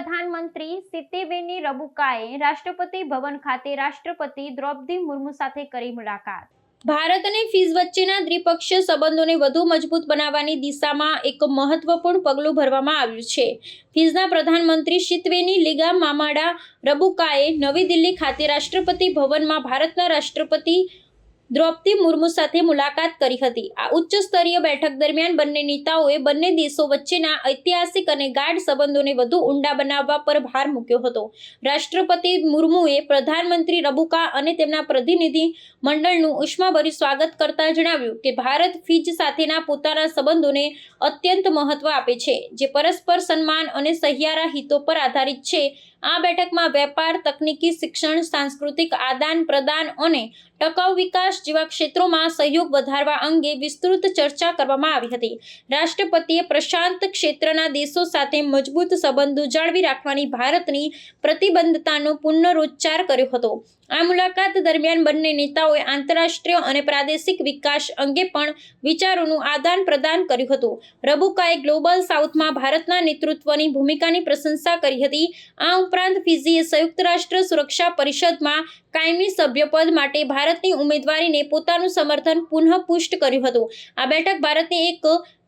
પ્રધાનમંત્રી સિત્તેબેની રબુકાએ રાષ્ટ્રપતિ ભવન ખાતે રાષ્ટ્રપતિ દ્રૌપદી મુર્મુ સાથે કરી મુલાકાત. ભારત અને ફીઝ વચ્ચેના દ્વિપક્ષીય સંબંધોને વધુ મજબૂત બનાવવાની દિશામાં એક મહત્વપૂર્ણ પગલું ભરવામાં આવ્યું છે. ફીઝના પ્રધાનમંત્રી શિતવેની લીગા મામાડા રબુકાએ નવી દિલ્હી ખાતે રાષ્ટ્રપતિ ભવનમાં ભારતના રાષ્ટ્રપતિ દ્રૌપદી મુર્મુ સાથે મુલાકાત કરી હતી. આ ઉચ્ચ સ્તરીય બેઠક દરમિયાન બંને નેતાઓએ બંને દેશો વચ્ચેના ઐતિહાસિક અને ગાઢ સંબંધોને વધુ ઊંડા બનાવવા પર ભાર મૂક્યો હતો. રાષ્ટ્રપતિ મુર્મુએ પ્રધાનમંત્રી રબુકા અને તેમના પ્રતિનિધિ મંડળનું ઉષ્માભર્યું સ્વાગત કરતા જણાવ્યું કે ભારત ફીજ સાથેના પોતાના સંબંધોને અત્યંત મહત્વ આપે છે, જે પરસ્પર સન્માન અને સહિયારા હિતો પર આધારિત છે. આ બેઠકમાં વેપાર, તકનીકી, શિક્ષણ, સાંસ્કૃતિક આદાન પ્રદાન અને ટકાઉ વિકાસ જેવા ક્ષેત્રોમાં સહયોગ વધારવા અંગે વિસ્તૃત ચર્ચા કરવામાં આવી હતી. રાષ્ટ્રપતિએ પ્રશાંત ક્ષેત્રના દેશો સાથે મજબૂત સંબંધો જાળવી રાખવાની ભારતની પ્રતિબદ્ધતાનો પુનરોચ્ચાર કર્યો હતો. આ મુલાકાત દરમિયાન બંને નેતાઓએ આંતરરાષ્ટ્રીય અને પ્રાદેશિક વિકાસ અંગે પણ વિચારોનું આદાન પ્રદાન કર્યું હતું. રબુકાએ ગ્લોબલ સાઉથમાં ભારતના નેતૃત્વની ભૂમિકાની પ્રશંસા કરી હતી. આ ઉપરાંત ફિઝીએ સંયુક્ત રાષ્ટ્ર સુરક્ષા પરિષદમાં કાયમી સભ્યપદ માટે ભારતની ઉમેદવારીને પોતાનું સમર્થન પુનઃ પુષ્ટ કર્યું હતું. આ બેઠક ભારતની એક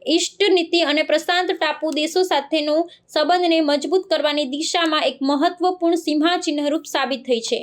ઈષ્ટ નીતિ અને પ્રશાંત ટાપુ દેશો સાથેનો સંબંધને મજબૂત કરવાની દિશામાં એક મહત્વપૂર્ણ સીમાચિહ્નરૂપ સાબિત થઈ છે.